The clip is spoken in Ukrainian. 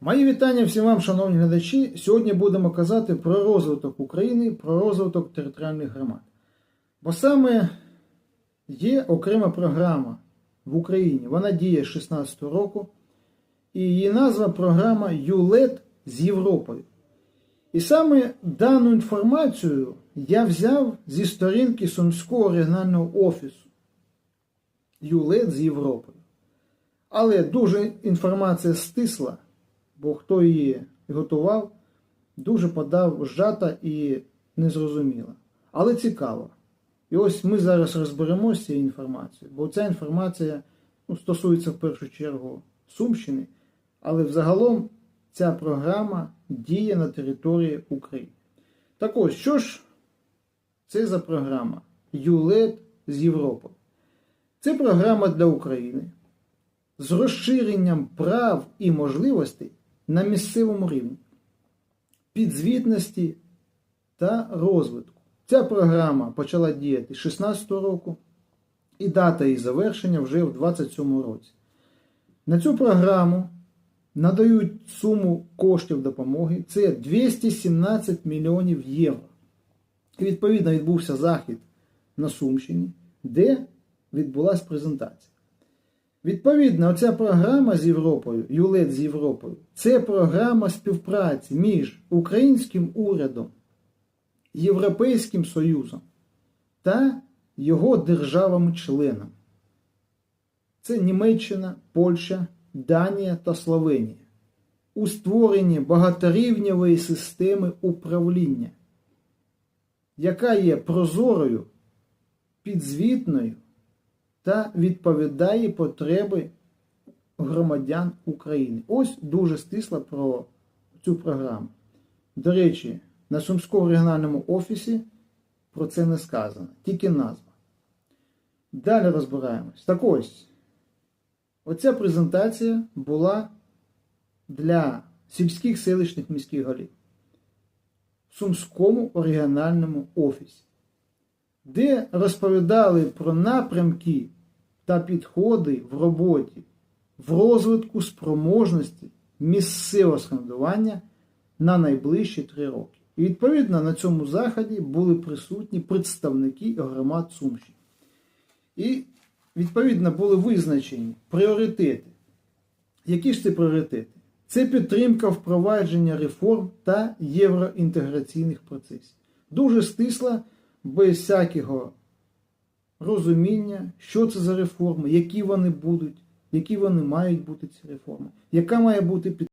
Мої вітання всім вам, шановні глядачі. Сьогодні будемо казати про розвиток України, про розвиток територіальних громад. Бо саме є окрема програма в Україні. Вона діє з 16 року, і її назва програма ЮЛЕД з Європою. І саме дану інформацію я взяв зі сторінки Сумського регіонального офісу ЮЛЕД з Європою. Але дуже інформація стисла, бо хто її готував, дуже подав зжата і незрозуміла. Але цікаво. І ось ми зараз розберемося цією інформацією, бо ця інформація ну, стосується в першу чергу Сумщини, але взагалом ця програма діє на території України. Так ось, що ж це за програма ЮЛЕД з Європи? Це програма для України з розширенням прав і можливостей на місцевому рівні, підзвітності та розвитку. Ця програма почала діяти з 2016 року, і дата її завершення вже в 2027 році. На цю програму надають суму коштів допомоги це 217 мільйонів євро. І відповідно відбувся захід на Сумщині, де відбулася презентація. Відповідно, оця програма з Європою, ЮЛЕД з Європою, це програма співпраці між українським урядом, Європейським Союзом та його державами-членами. Це Німеччина, Польща, Данія та Словенія. У створенні багаторівневої системи управління, яка є прозорою, підзвітною та відповідає потреби громадян України. Ось дуже стисло про цю програму. До речі, на Сумському регіональному офісі про це не сказано, тільки назва. Далі розбираємось. Так ось, оця презентація була для сільських селищних міських голів в Сумському регіональному офісі, де розповідали про напрямки та підходи в роботі, в розвитку спроможності місцевого самоврядування на найближчі три роки. І відповідно на цьому заході були присутні представники громад Сумщини. І відповідно були визначені пріоритети. Які ж це пріоритети? Це підтримка впровадження реформ та євроінтеграційних процесів. Дуже стисла, без всякого розуміння, що це за реформи, які вони будуть, які вони мають бути ці реформи, яка має бути підтримка.